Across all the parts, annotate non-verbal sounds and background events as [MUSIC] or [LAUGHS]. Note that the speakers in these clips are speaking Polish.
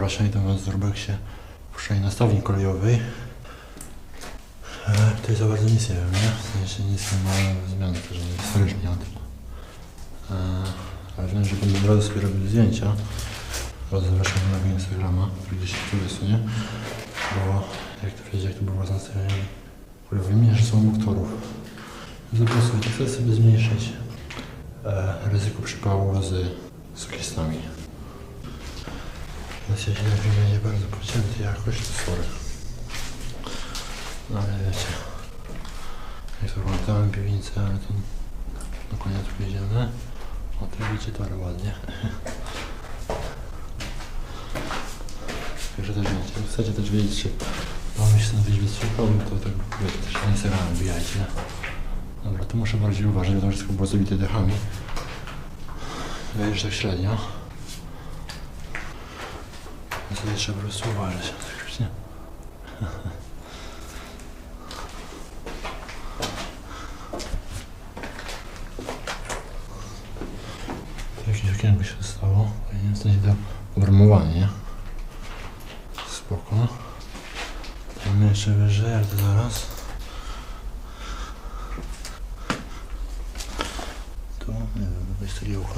Wracaj do Was z Urbexie puszczaj na stawni kolejowej. E, tutaj za bardzo nic nie wiem, nie? W sensie nic nie ma zmian też historycznie o tym. E, ale wiem, że będę od razu sobie robił zdjęcia. Zapraszam na Instagrama, który gdzieś tu jest, nie? Bo jak to wiedzieć, jak to było z nastawieniem kolejowym, nie, że są moktorów. Więc po prostu chcę sobie zmniejszyć e, ryzyko przypału z sukistami. Na film będzie bardzo pocięty jakoś, to sorry. No ale wiecie, jak to oglądałem piwnicę, ale to na koniec pójdziemy. O, tu widzicie to ładnie. Także też wiecie, jak chcecie też wiedzieć, czy mamy się wyjść bez przypału, to tak wiecie, też na Instagram wbijajcie. Dobra, tu muszę bardziej uważać, bo to wszystko było zabite dechami. Wiesz, tak średnio. Tutaj trzeba po prostu uważać. Nie. [LAUGHS] Jakieś okienko się stało. Fajnie, w sensie to obramowanie, nie? Spoko. Mamy jeszcze wyżej, ale to zaraz. Tu, nie wiem, jakieś cegiełko.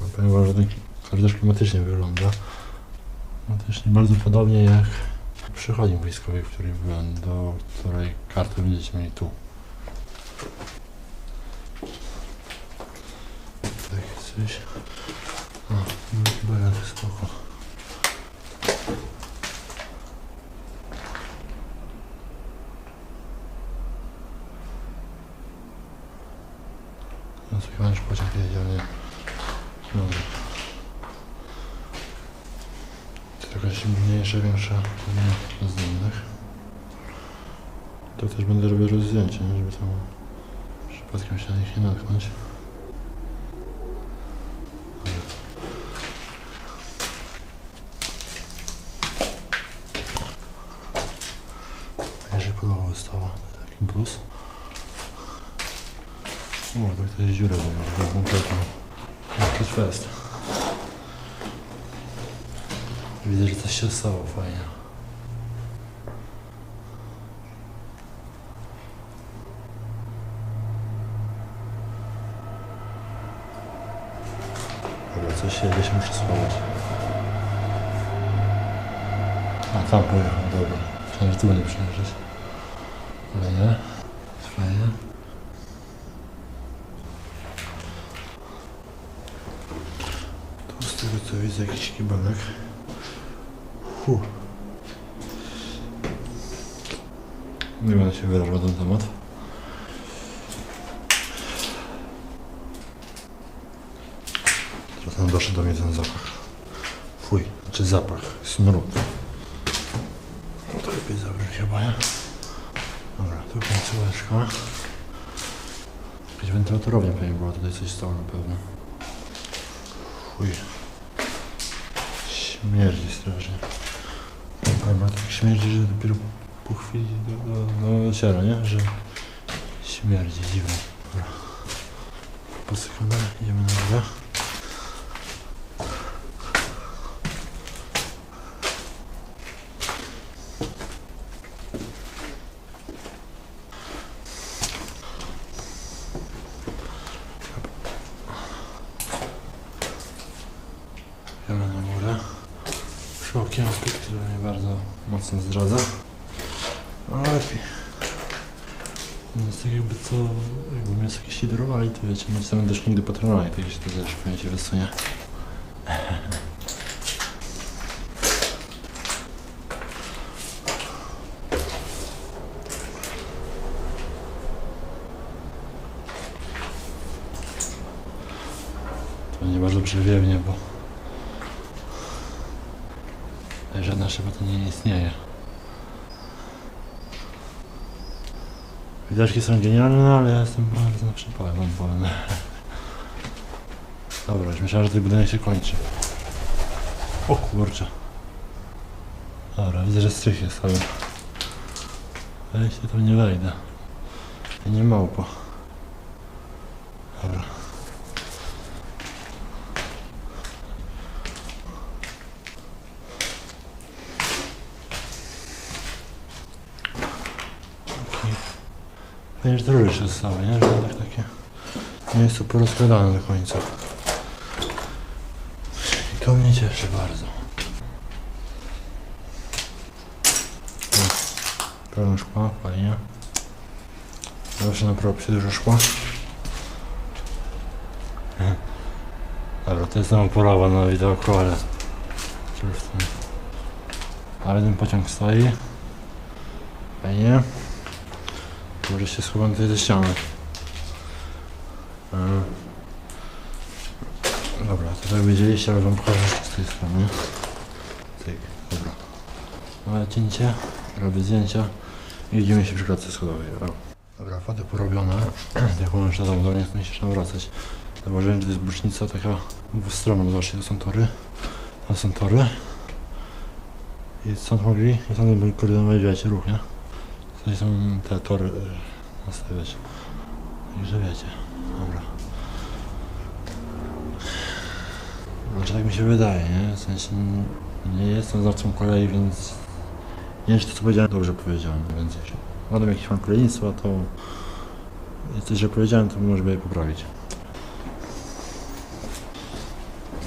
No, powiem wam, że ten też klimatycznie wygląda. Klimatycznie bardzo podobnie jak przychodni wojskowej, w której byłem, do której kartę będziecie mieli tu. Tak, coś. O, no chyba jadę spoko. No co chyba już pociąg jedzie, nie. To jakaś mniejsza, większa pewnie z innych. To też będę robił rozdzięcie, żeby tam przypadkiem się na nich nie natknąć. Jeżeli podłoga została, to taki plus. O, to ktoś dziurę zrobił, kompletną. Jakiś fest. Widzę, że coś się stało fajnie. Dobra, coś się gdzieś muszę schować. A, tam pojechał, dobra. Myślałem, że tu będzie przyjeżdżać. Ale nie. Fajnie. Tu z tego co widzę jakiś kibelek. Fu. Nie będę się wyrażał na ten temat. Teraz nam doszedł do mnie ten zapach. Fuj, znaczy zapach, smród. No to lepiej zabrać chyba, nie? Dobra, tu końcóweczka. Jakaś wentylatorownia pewnie była, tutaj coś stało na pewno. Fuj. Śmierdzi strasznie. Ale tak śmierdzi, że dopiero po chwili do, do, do dociera, nie? Że śmierdzi, dziwnie. Dobra. Posychane, idziemy na górę. Idziemy na górę. Przy okienku, które mnie bardzo mocno zdradza. No lepiej. Więc tak jakby co, jakby mnie jakieś siderowali, to wiecie, no sam też nigdy patronali, to jeśli to też się wysunie. [LAUGHS] To nie bardzo przewiewnie, bo żadna szyba to nie istnieje. Widoczki są genialne, ale ja jestem bardzo na przypale, wam powiem. Dobra, już myślałem, że ten budynek się kończy. O kurczę. Dobra, widzę, że strych jest, ale... Ale się nie wejdę. Ja nie małpo. Dobra. Rury się zostały, nie? Że tak takie nie jest to porozkładane do końca. I to mnie cieszy bardzo. Pełno szkła, fajnie. Zawsze na propsie dużo szkła. Dobra, to jest tam polowa na widoku, ale... Ale ten pociąg stoi. Fajnie. Może się schowam tutaj ze ściany. E, Dobra, to tak wiedzieliście, ale wam pokażę z tej strony. Cyk, dobra. Małe cięcie, robię zdjęcia i widzimy się przy klatce schodowej. Dobra, fotę porobione. [CLEARS THROAT] Jak że tam do mnie nie się wracać. Zauważyłem, że to jest bocznica taka dwustronna, zobaczcie, to są tory. To są tory. I stąd mogli, i stąd byli koordynować, wiecie, ruch, nie? Tutaj są te tory y, nastawiać. Także wiecie, dobra. Znaczy tak mi się wydaje, nie? W sensie n- nie jestem znawcą kolei, więc nie wiem, czy to co powiedziałem dobrze powiedziałem, więc jeśli mam jakieś mam kolejnictwa, to jeśli źle powiedziałem, to może je poprawić.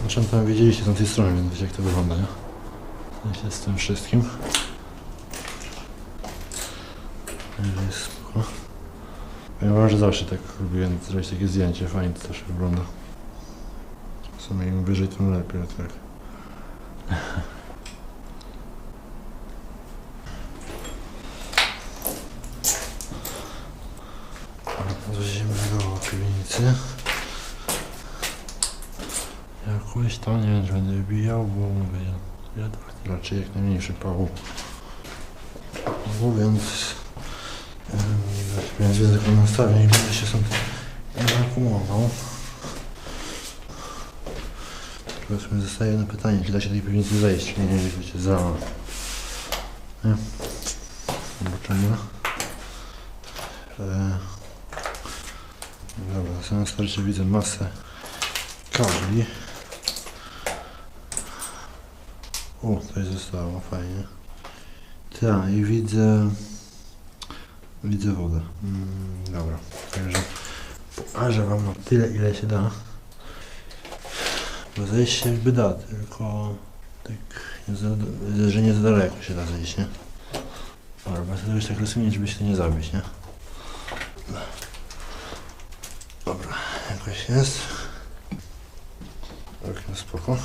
Zresztą tam wiedzieliście z tej strony, więc wiecie jak to wygląda, nie? W sensie z tym wszystkim. Jest spoko. Powiem wam, że zawsze tak lubiłem zrobić takie zdjęcie, fajnie to też wygląda. W sumie im wyżej, tym lepiej, tak. [LAUGHS] Zjedziemy do piwnicy. Jakoś tam nie wiem, czy będę wybijał, bo mówię, ja, ja chcę raczej jak najmniejszy pału. No więc... Więc język nastawię i będę się stąd ewakuował. Teraz mi zostaje jedno pytanie, czy da się tej piwnicy zejść, nie, nie wiecie, za... Nie? Zobaczymy. E... Dobra, na samym starcie widzę masę kabli. O, coś zostało, fajnie. Tak, i widzę... Widzę wodę. Mm, dobra, także pokażę wam na tyle, ile się da. Bo zejść się jakby da, tylko tak, że nie za daleko się da zejść, nie? Dobra, bo sobie tak rozumiem, żeby się nie zabić, nie? Dobra, jakoś jest. Okno spoko.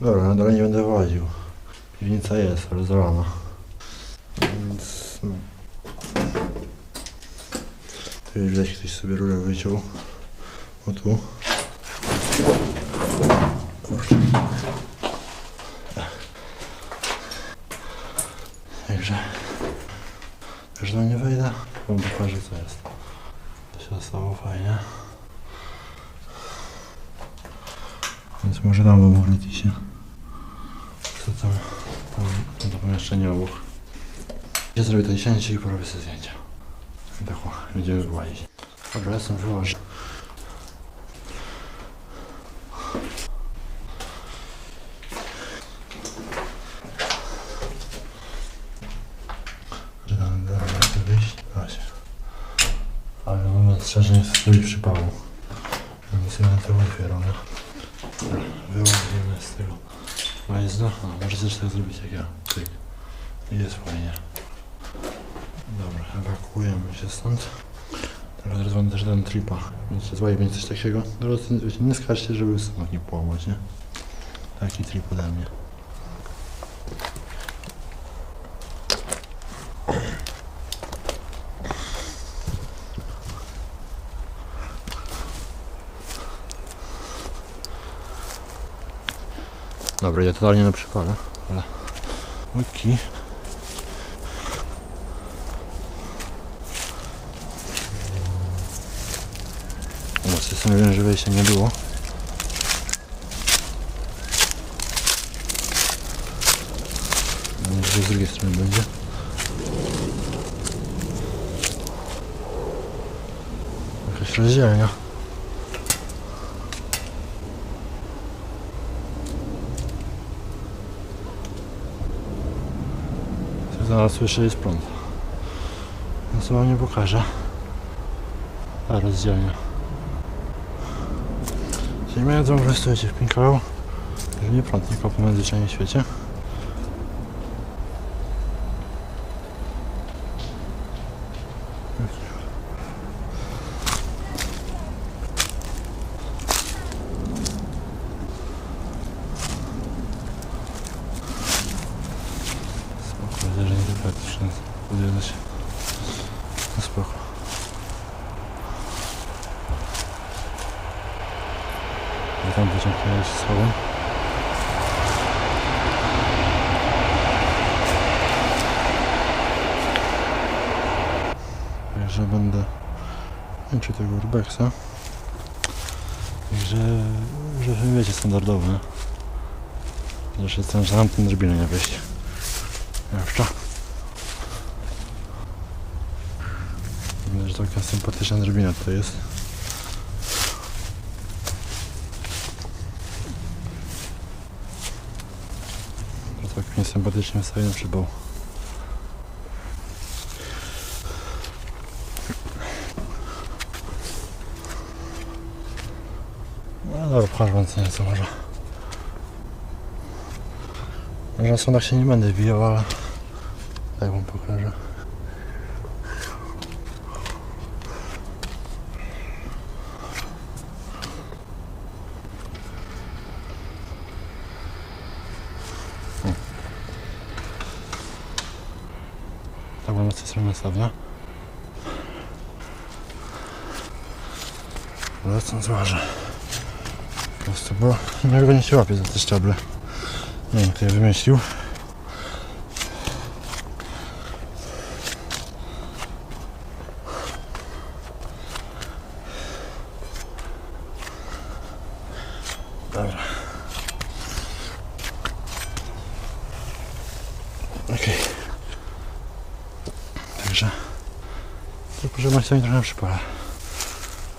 Dobra, na dole nie będę właził. Piwnica jest rozwalona. Więc... No. Tu gdzieś ktoś sobie rurę wyciął. O tu. Także... Już do nie wejdę. Wam pokażę co jest. To się stało fajnie. Więc może dam wam w się. Co tam, tam, to pomieszczenie obok. Ja zrobię tej cięcie i porobię sobie zdjęcia. I tak o, będziemy wyłazić. Dobra, jestem wyłożę. Że tam da radę wyjść? Da się. Ale mówiąc szczerze, nie chcę zrobić przypału. Więc ja to otwieram. nie? Wyłazimy z tego wajzda. A, możecie też tak zrobić jak ja. Tyk. I jest. Dobra, ewakuujemy się stąd. Teraz rozwiązam też ten tripa. Więc się złaje będzie coś takiego. Wiecie, nie skarżcie, żeby samochód nie połamać, nie? Taki trip ode mnie. Dobra, ja totalnie na przypale, ale... Łyki. No, system wiem, że wejścia nie było. Mam nadzieję, że z drugiej strony będzie. Jakaś rozdzielnia. Zaraz słyszę, jest prąd. Co wam nie pokażę. A rozdzielnia. Mając wam inwestujecie w Pinkalu, że nie prąd nie na zwyczajnym świecie. Spoko, zdarzenie to praktyczne. Udziela się. No spoko. Tam wyciągnąłeś słowem. Także będę męczył tego urbexa. Także, że wiecie, standardowe. nie? Zresztą jestem za tamtym drobinę nie wejść. Jeszcze. Myślę, że taka sympatyczna drobina to jest. To tak mnie sympatycznie wstawiony przybał. No dobra, pokażę wam co nieco może. Może na sądach się nie będę bijał, ale tak wam pokażę. Tak mam z tej strony nastawię. Lecą złażę. Po prostu, bo niego nie się łapie za te szczeble. Nie wiem, kto je wymyślił. Dobra. Okej. Także to proszę Państwa mi trochę przypala.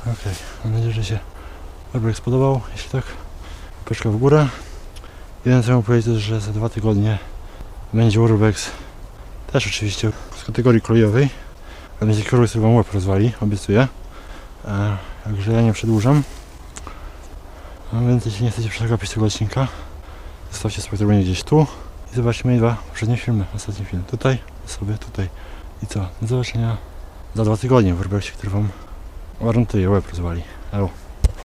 Okej, mam nadzieję, że się Urbex spodobał. Jeśli tak, peczka w górę. Jeden co chciałem powiedzieć, że za dwa tygodnie będzie Urbex też oczywiście z kategorii kolejowej. Ale będzie kierunek, który Wam łeb rozwali, obiecuję. E, także ja nie przedłużam. A więc jeśli nie chcecie przegapić tego odcinka, zostawcie spokojnie gdzieś tu i zobaczmy dwa poprzednie filmy, ostatni film tutaj, sobie tutaj. I co? Do zobaczenia za dwa tygodnie w Urbexie, który Wam gwarantuję łeb rozwali. Elo.